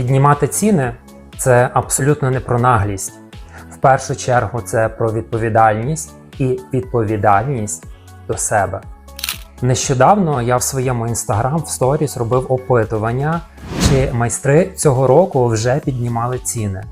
Піднімати ціни це абсолютно не про наглість. В першу чергу це про відповідальність і відповідальність до себе. Нещодавно я в своєму інстаграм в сторіс робив опитування, чи майстри цього року вже піднімали ціни.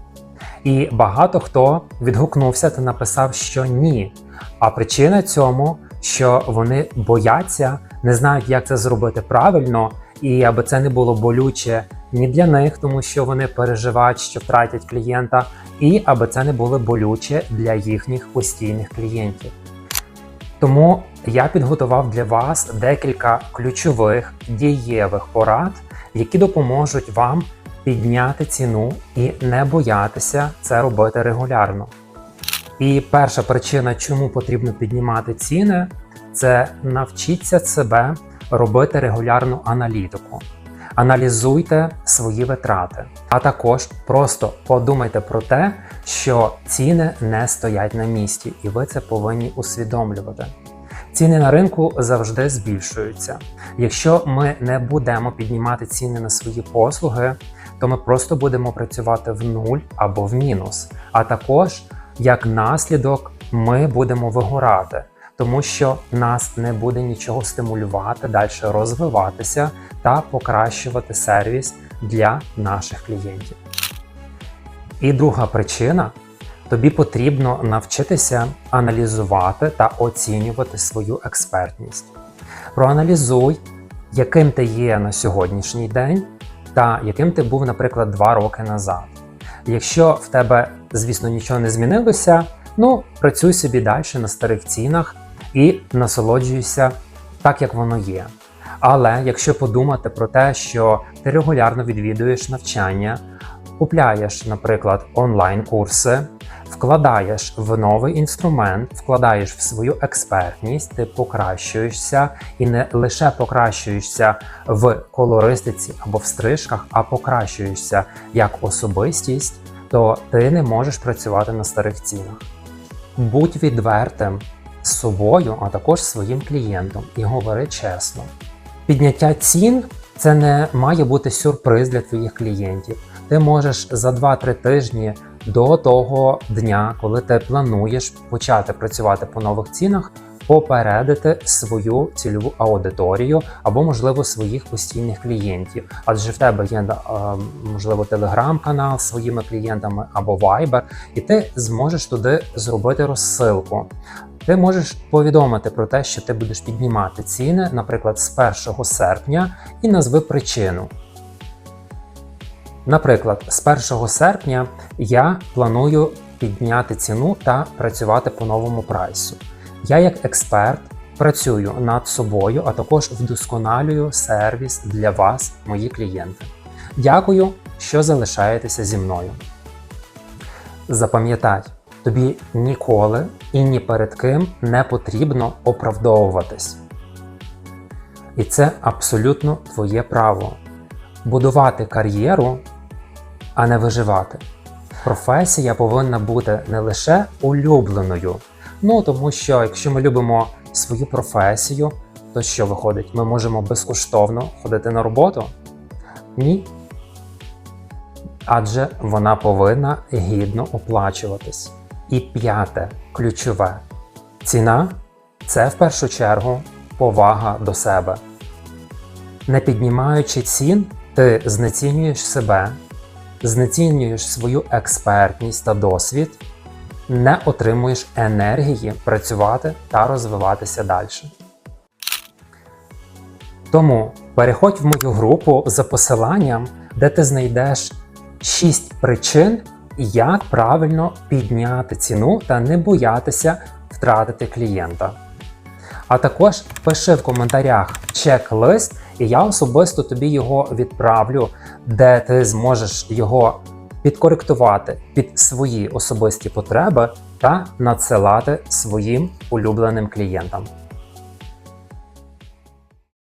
І багато хто відгукнувся та написав, що ні. А причина цьому, що вони бояться, не знають, як це зробити правильно, і аби це не було болюче ні для них, тому що вони переживають, що втратять клієнта, і аби це не було болюче для їхніх постійних клієнтів. Тому я підготував для вас декілька ключових дієвих порад, які допоможуть вам підняти ціну і не боятися це робити регулярно. І перша причина, чому потрібно піднімати ціни, це навчіться себе робити регулярну аналітику. Аналізуйте свої витрати, а також просто подумайте про те, що ціни не стоять на місці, і ви це повинні усвідомлювати. Ціни на ринку завжди збільшуються. Якщо ми не будемо піднімати ціни на свої послуги, то ми просто будемо працювати в нуль або в мінус. А також, як наслідок, ми будемо вигорати, тому що нас не буде нічого стимулювати далі розвиватися та покращувати сервіс для наших клієнтів. І друга причина тобі потрібно навчитися аналізувати та оцінювати свою експертність. Проаналізуй, яким ти є на сьогоднішній день та яким ти був, наприклад, два роки назад. Якщо в тебе, звісно, нічого не змінилося, ну працюй собі далі на старих цінах і насолоджуйся так, як воно є. Але якщо подумати про те, що ти регулярно відвідуєш навчання, купляєш, наприклад, онлайн-курси, вкладаєш в новий інструмент, вкладаєш в свою експертність, ти покращуєшся і не лише покращуєшся в колористиці або в стрижках, а покращуєшся як особистість, то ти не можеш працювати на старих цінах. Будь відвертим з собою, а також своїм клієнтом, і говори чесно. Підняття цін це не має бути сюрприз для твоїх клієнтів. Ти можеш за 2-3 тижні до того дня, коли ти плануєш почати працювати по нових цінах, попередити свою цільову аудиторію або, можливо, своїх постійних клієнтів. Адже в тебе є, можливо, телеграм-канал з своїми клієнтами або Viber, і ти зможеш туди зробити розсилку. Ти можеш повідомити про те, що ти будеш піднімати ціни, наприклад, з 1 серпня, і назви причину. Наприклад, з 1 серпня я планую підняти ціну та працювати по новому прайсу. Я, як експерт, працюю над собою, а також вдосконалюю сервіс для вас, мої клієнти. Дякую, що залишаєтеся зі мною. Запам'ятай, тобі ніколи і ні перед ким не потрібно оправдовуватись. І це абсолютно твоє право будувати кар'єру, а не виживати. Професія повинна бути не лише улюбленою. Ну тому що якщо ми любимо свою професію, то що виходить? Ми можемо безкоштовно ходити на роботу? Ні. Адже вона повинна гідно оплачуватись. І п'яте ключове ціна це в першу чергу повага до себе. Не піднімаючи цін, ти знецінюєш себе, знецінюєш свою експертність та досвід, не отримуєш енергії працювати та розвиватися далі. Тому переходь в мою групу за посиланням, де ти знайдеш 6 причин, як правильно підняти ціну та не боятися втратити клієнта. А також пиши в коментарях чек-лист, і я особисто тобі його відправлю, де ти зможеш його підкоректувати під свої особисті потреби та надсилати своїм улюбленим клієнтам.